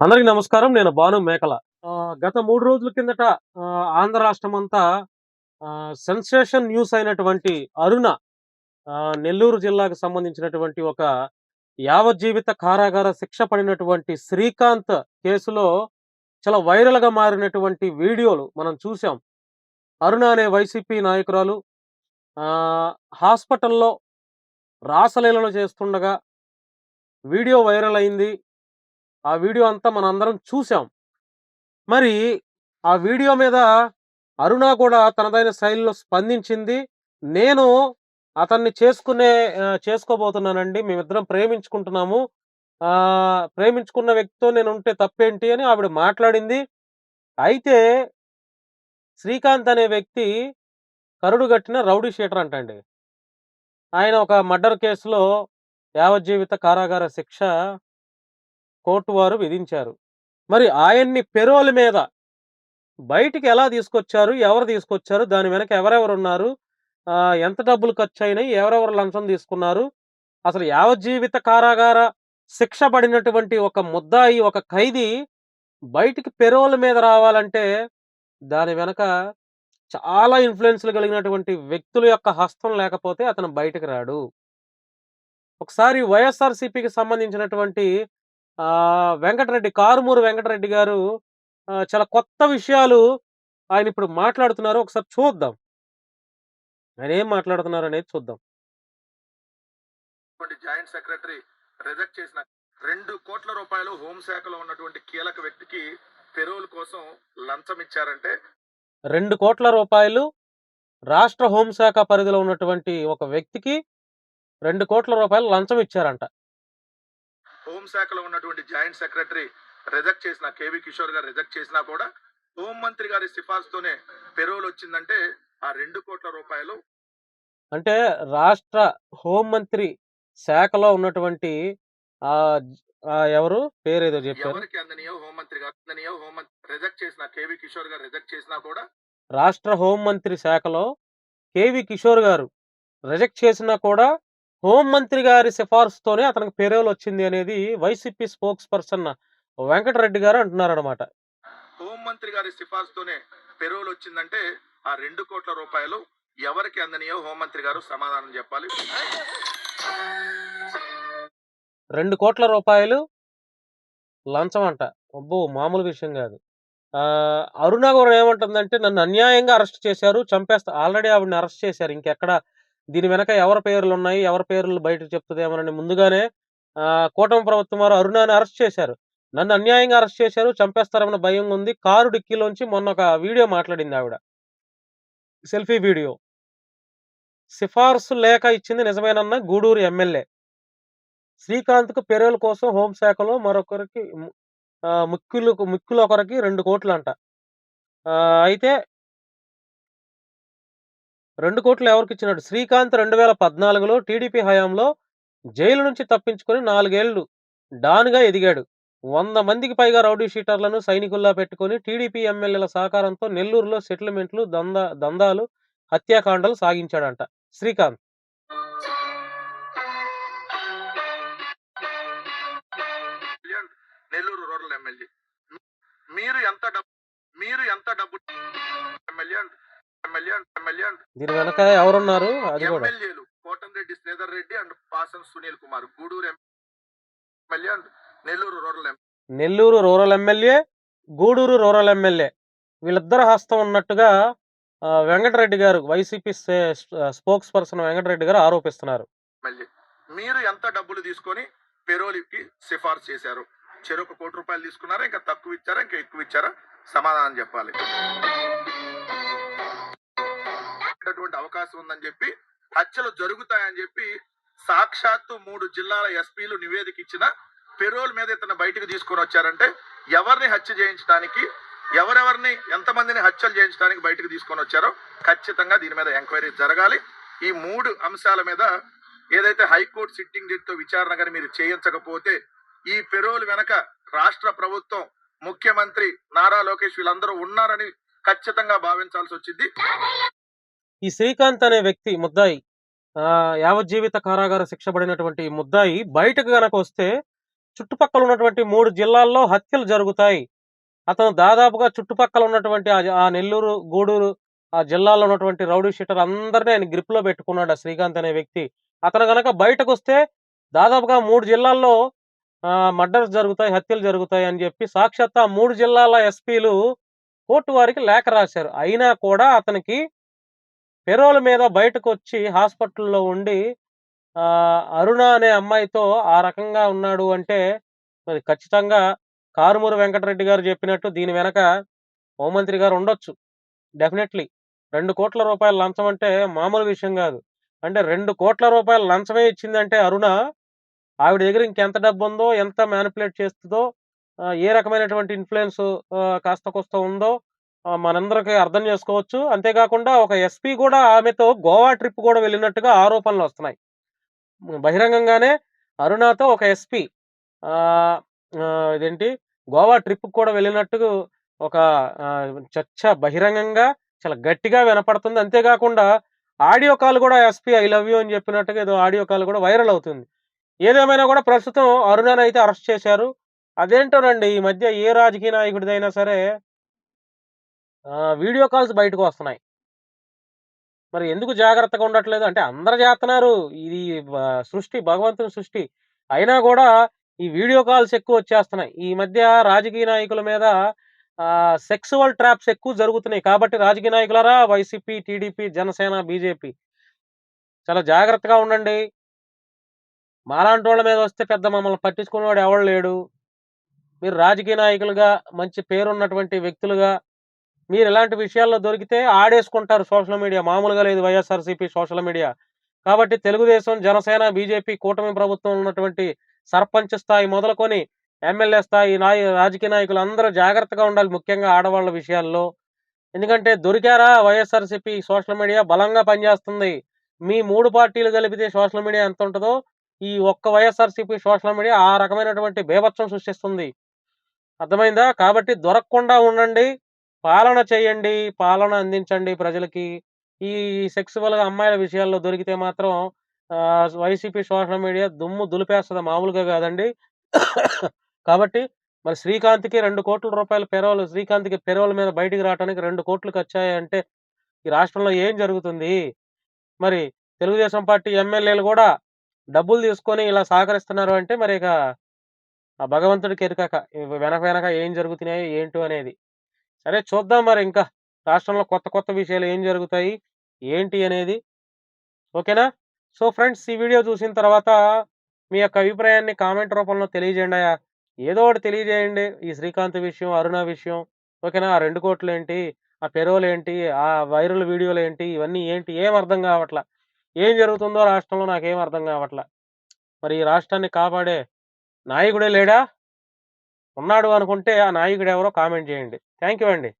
అందరికి నమస్కారం. నేను భాను మేకల. గత మూడు రోజుల కిందట ఆంధ్ర రాష్ట్రం అంతా సెన్సేషన్ న్యూస్ అయినటువంటి అరుణ ఆ, నెల్లూరు జిల్లాకు సంబంధించినటువంటి ఒక యావజ్జీవిత కారాగార శిక్ష పడినటువంటి శ్రీకాంత్ కేసులో చాలా వైరల్గా మారినటువంటి వీడియోలు మనం చూసాం అరుణ అనే వైసీపీ నాయకురాలు ఆ, హాస్పిటల్లో రాసలీలలు చేస్తుండగా వీడియో వైరల్ అయింది. ఆ వీడియో అంతా మనందరం చూసాం. మరి ఆ వీడియో మీద అరుణ కూడా తనదైన శైలిలో స్పందించింది. నేను అతన్ని చేసుకునే చేసుకోబోతున్నానండి. మేమిద్దరం ప్రేమించుకుంటున్నాము. ప్రేమించుకున్న వ్యక్తితో నేను ఉంటే తప్పేంటి అని ఆవిడ మాట్లాడింది. అయితే శ్రీకాంత్ అనే వ్యక్తి కరుడు కట్టిన రౌడీ షీటర్ అంటండి. ఆయన ఒక మర్డర్ కేసులో యావజ్జీవిత కారాగార శిక్ష కోర్టు వారు విధించారు. మరి ఆయన్ని పెరోల్ మీద బయటికి ఎలా తీసుకొచ్చారు? ఎవరు తీసుకొచ్చారు? దాని వెనక ఎవరెవరు ఉన్నారు ఎంత డబ్బులు ఖర్చు అయినాయి ఎవరెవరు లంచం తీసుకున్నారు? అసలు యావజ్జీవిత కారాగార శిక్ష పడినటువంటి ఒక ముద్దాయి ఒక ఖైదీ బయటికి పెరోల్ మీద రావాలంటే దాని వెనక చాలా ఇన్ఫ్లుయెన్స్లు కలిగినటువంటి వ్యక్తుల యొక్క హస్తం లేకపోతే అతను బయటకు రాడు. ఒకసారి వైఎస్ఆర్సీపీకి సంబంధించినటువంటి వెంకటరెడ్డి కారుమూరు వెంకటరెడ్డి గారు చాలా కొత్త విషయాలు ఆయన ఇప్పుడు మాట్లాడుతున్నారు. ఒకసారి చూద్దాం. ఆయన ఏం మాట్లాడుతున్నారు అనేది చూద్దాం. జాయింట్ సెక్రటరీ రిజెక్ట్ చేసిన రెండు కోట్ల రూపాయలు హోంశాఖలో ఉన్నటువంటి కీలక వ్యక్తికి పెరోల్ కోసం లంచం ఇచ్చారంటే రెండు కోట్ల రూపాయలు రాష్ట్ర హోంశాఖ పరిధిలో ఉన్నటువంటి ఒక వ్యక్తికి రెండు కోట్ల రూపాయలు లంచం ఇచ్చారంట. హోంశాఖలో ఉన్నటువంటి జాయింట్ సెక్రటరీ రిజెక్ట్ చేసిన K V Kishore garu reject చేసినా కూడా హోం మంత్రి గారి సిఫార్సుతోనే పెరోల్ వచ్చిందంటే ఆ రెండు కోట్ల రూపాయలు అంటే రాష్ట్ర హోంమంత్రి శాఖలో ఉన్నటువంటి ఆ ఎవరు? పేరేదో చెప్పారు. ఎవరికి అందనియో హోంమంత్రి గారు అందనియో హోంమంత్రి రిజెక్ట్ చేసిన కేవీ కిషోర్ గారు రిజెక్ట్ చేసినా కూడా రాష్ట్ర హోంమంత్రి శాఖలో కేవి కిషోర్ గారు రిజెక్ట్ చేసినా కూడా హోంమంత్రి గారి సిఫార్సుతోనే అతనికి పెరోల్ వచ్చింది అనేది వైసీపీ స్పోక్స్ పర్సన్ వెంకటరెడ్డి గారు అంటున్నారు అనమాట హోం మంత్రి గారి సిఫార్సుతోనే పెరోల్ వచ్చిందంటే ఆ రెండు కోట్ల రూపాయలు ఎవరికి అందనియో హోంమంత్రి గారు సమాధానం చెప్పాలి. రెండు కోట్ల రూపాయలు లంచం అంట. అబ్బో మామూలు విషయం కాదు. అరుణ కూడా ఏమంటుందంటే నన్ను అన్యాయంగా అరెస్ట్ చేశారు చంపేస్తా ఆల్రెడీ ఆవిడని అరెస్ట్ చేశారు ఇంకెక్కడ దీని వెనక ఎవరి పేర్లు ఉన్నాయి ఎవరి పేర్లు బయటకు చెప్తుందేమోనని ముందుగానే కూటమి ప్రభుత్వం వారు అరుణాని అరెస్ట్ చేశారు. నన్ను అన్యాయంగా అరెస్ట్ చేశారు చంపేస్తారన్న భయం ఉంది. కారు డిక్కీలోంచి మొన్న ఒక వీడియో మాట్లాడింది ఆవిడ. Selfie video. సిఫార్సు లేఖ ఇచ్చింది నిజమేనన్న గూడూరు ఎమ్మెల్యే. శ్రీకాంత్కు పెరోల్ కోసం హోంశాఖలో మరొకరికి ముక్కులు ముక్కులు ఒకరికి రెండు కోట్లు అంట అయితే రెండు కోట్లు ఎవరికి ఇచ్చినాడు శ్రీకాంత్ రెండు వేల పద్నాలుగులో టీడీపీ హయాంలో జైలు నుంచి తప్పించుకొని నాలుగేళ్ళు డాన్గా ఎదిగాడు. వంద మందికి పైగా రౌడీ షీటర్లను సైనికుల్లా పెట్టుకొని టీడీపీ ఎమ్మెల్యేల సహకారంతో నెల్లూరులో సెటిల్మెంట్లు దందా దందాలు హత్యాకాండలు సాగించాడంట శ్రీకాంత్. Nellore rural MLA. మీరు ఎంత డబ్బు మీరు ఎంత డబ్బు ఎమ్మెల్యే ఎమ్మెల్యే దీని వెనక ఎవరున్నారు? అది కూడా. ఎమ్మెల్యేలు Kotamreddy Sridhar Reddy and Pasan Sunil Kumar. Gudur MLA and Nellore rural MLA Nellore rural MLA Gudur rural MLA. వీళ్ళిద్దరు హస్తం ఉన్నట్టుగా వెంకటరెడ్డి గారు వైసీపీ స్పోక్స్ పర్సన్ వెంకటరెడ్డి గారు ఆరోపిస్తున్నారు. మీరు ఎంత డబ్బులు తీసుకొని పెరోలికి సిఫార్సు చేశారు? చెరొక కోటి రూపాయలు తీసుకున్నారా? ఇంకా తక్కువ ఇచ్చారా? ఇంకా ఎక్కువ ఇచ్చారా? సమాధానం చెప్పాలి. అటువంటి అవకాశం ఉందని చెప్పి హత్యలు జరుగుతాయని చెప్పి సాక్షాత్తు మూడు జిల్లాల ఎస్పీలు నివేదిక ఇచ్చిన పెరోల్ మీద ఇతను బయటకు తీసుకొని వచ్చారంటే ఎవరిని హత్య చేయించడానికి ఎవరెవరిని ఎంతమందిని హత్యలు చేయించడానికి బయటకు తీసుకొని వచ్చారో ఖచ్చితంగా దీని మీద ఎంక్వైరీ జరగాలి. ఈ మూడు అంశాల మీద ఏదైతే హైకోర్టు సిట్టింగ్ జడ్జితో విచారణ కానీ మీరు చేయించకపోతే ఈ పెరోల్ వెనక రాష్ట్ర ప్రభుత్వం ముఖ్యమంత్రి నారా లోకేష్ వీళ్ళందరూ ఉన్నారని ఖచ్చితంగా భావించాల్సి వచ్చింది. ఈ శ్రీకాంత్ అనే వ్యక్తి ముద్దాయి ఆ, యావజ్జీవిత కారాగార శిక్ష పడినటువంటి ముద్దాయి బయటకు గనక వస్తే చుట్టుపక్కల ఉన్నటువంటి మూడు జిల్లాల్లో హత్యలు జరుగుతాయి. అతను దాదాపుగా చుట్టుపక్కల ఉన్నటువంటి ఆ నెల్లూరు గూడూరు ఆ జిల్లాలో ఉన్నటువంటి రౌడీ షీటర్ అందరినీ ఆయన గ్రిప్లో పెట్టుకున్నాడు ఆ శ్రీకాంత్ అనే వ్యక్తి. అతను గనక బయటకు వస్తే దాదాపుగా మూడు జిల్లాల్లో మర్డర్స్ జరుగుతాయి హత్యలు జరుగుతాయి అని చెప్పి సాక్షాత్ ఆ మూడు జిల్లాల ఎస్పీలు కోర్టు వారికి లేఖ రాశారు. అయినా కూడా అతనికి పెరోల్ మీద బయటకు వచ్చి హాస్పిటల్లో ఉండి ఆ, అరుణ అనే అమ్మాయితో ఆ రకంగా ఉన్నాడు అంటే మరి ఖచ్చితంగా కారుమూరు వెంకటరెడ్డి గారు చెప్పినట్టు దీని వెనక హోంమంత్రి గారు ఉండొచ్చు. డెఫినెట్లీ. రెండు కోట్ల రూపాయల లంచం అంటే మామూలు విషయం కాదు. అంటే రెండు కోట్ల రూపాయల లంచమే ఇచ్చిందంటే అరుణ ఆవిడ దగ్గర ఇంకెంత డబ్బు ఉందో ఎంత మ్యానిపులేట్ చేస్తుందో ఏ రకమైనటువంటి ఇన్ఫ్లుయెన్స్ కాస్త కోస్త ఉందో మనందరికీ అర్థం చేసుకోవచ్చు. అంతేకాకుండా ఒక ఎస్పీ కూడా ఆమెతో గోవా ట్రిప్ కూడా వెళ్ళినట్టుగా ఆరోపణలు వస్తున్నాయి. బహిరంగంగానే అరుణతో ఒక ఎస్పీ ఇదేంటి గోవా ట్రిప్ కూడా వెళ్ళినట్టు ఒక చర్చ బహిరంగంగా చాలా గట్టిగా వినపడుతుంది. అంతేకాకుండా ఆడియో కాల్ కూడా ఎస్పీ ఐ లవ్ యూ అని చెప్పినట్టుగా ఏదో ఆడియో కాల్ కూడా వైరల్ అవుతుంది. ఏదేమైనా కూడా ప్రస్తుతం అరుణను అయితే అరెస్ట్ చేశారు. అదేంటోనండి ఈ మధ్య ఏ రాజకీయ నాయకుడిదైనా సరే వీడియో కాల్స్ బయటకు వస్తున్నాయి. మరి ఎందుకు జాగ్రత్తగా ఉండట్లేదు? అంటే అందరు చేస్తున్నారు. ఇది సృష్టి భగవంతుని సృష్టి. అయినా కూడా ఈ వీడియో కాల్స్ ఎక్కువ వచ్చేస్తున్నాయి. ఈ మధ్య రాజకీయ నాయకుల మీద సెక్సువల్ ట్రాప్స్ ఎక్కువ జరుగుతున్నాయి. కాబట్టి రాజకీయ నాయకులరా వైసీపీ టీడీపీ జనసేన బీజేపీ చాలా జాగ్రత్తగా ఉండండి. మాలాంటి వాళ్ళ మీద వస్తే పెద్ద మమ్మల్ని పట్టించుకునేవాడు ఎవడు లేడు. మీరు రాజకీయ నాయకులుగా మంచి పేరున్నటువంటి వ్యక్తులుగా మీరు ఇలాంటి విషయాల్లో దొరికితే ఆడేసుకుంటారు సోషల్ మీడియా. మామూలుగా లేదు వైఎస్ఆర్సీపీ సోషల్ మీడియా. కాబట్టి తెలుగుదేశం జనసేన బీజేపీ కూటమి ప్రభుత్వం ఉన్నటువంటి సర్పంచ్ స్థాయి మొదలుకొని ఎమ్మెల్యే స్థాయి నాయ రాజకీయ నాయకులు అందరూ జాగ్రత్తగా ఉండాలి ముఖ్యంగా ఆడవాళ్ళ విషయాల్లో. ఎందుకంటే దొరికారా వైఎస్ఆర్సీపీ సోషల్ మీడియా? బలంగా పనిచేస్తుంది. మీ మూడు పార్టీలు కలిపితే సోషల్ మీడియా ఎంత ఉంటుందో? ఈ ఒక్క వైఎస్ఆర్సీపీ సోషల్ మీడియా ఆ రకమైనటువంటి బేభత్సం సృష్టిస్తుంది. అర్థమైందా? కాబట్టి దొరకకుండా ఉండండి. పాలన చేయండి పాలన అందించండి ప్రజలకి. ఈ సెక్సువల్ అమ్మాయిల విషయాల్లో దొరికితే మాత్రం ఆ, వైసీపీ సోషల్ మీడియా దుమ్ము దులిపేస్తుంది మామూలుగా కాదండి. కాబట్టి మరి శ్రీకాంత్కి రెండు కోట్ల రూపాయల పెరవలు శ్రీకాంత్కి పెరోల్ మీద బయటికి రావడానికి రెండు కోట్లు ఖర్చాయంటే ఈ రాష్ట్రంలో ఏం జరుగుతుంది? మరి తెలుగుదేశం పార్టీ ఎమ్మెల్యేలు కూడా డబ్బులు తీసుకొని ఇలా సహకరిస్తున్నారు అంటే మరి ఇక ఆ భగవంతుడికి ఎరుకాక వెనక వెనక ఏం జరుగుతున్నాయి ఏంటో అనేది. సరే చూద్దాం మరి ఇంకా. రాష్ట్రంలో కొత్త కొత్త విషయాలు ఏం జరుగుతాయి ఏంటి అనేది. ఓకేనా? సో ఫ్రెండ్స్ ఈ వీడియో చూసిన తర్వాత మీ యొక్క అభిప్రాయాన్ని కామెంట్ రూపంలో తెలియజేయండి అయ్యా. ఏదో ఒకటి తెలియజేయండి. ఈ శ్రీకాంత్ విషయం అరుణ విషయం ఓకేనా? ఆ రెండు కోట్లు ఏంటి? ఆ పెరోలు ఏంటి? ఆ వైరల్ వీడియోలు ఏంటి? ఇవన్నీ ఏంటి? ఏం అర్థం కావట్లా? ఏం జరుగుతుందో రాష్ట్రంలో నాకేం అర్థం కావట్లా? మరి ఈ రాష్ట్రాన్ని కాపాడే నాయకుడే లేడా? ఉన్నాడు అనుకుంటే ఆ నాయకుడు ఎవరో కామెంట్ చేయండి. థ్యాంక్ యూ అండి.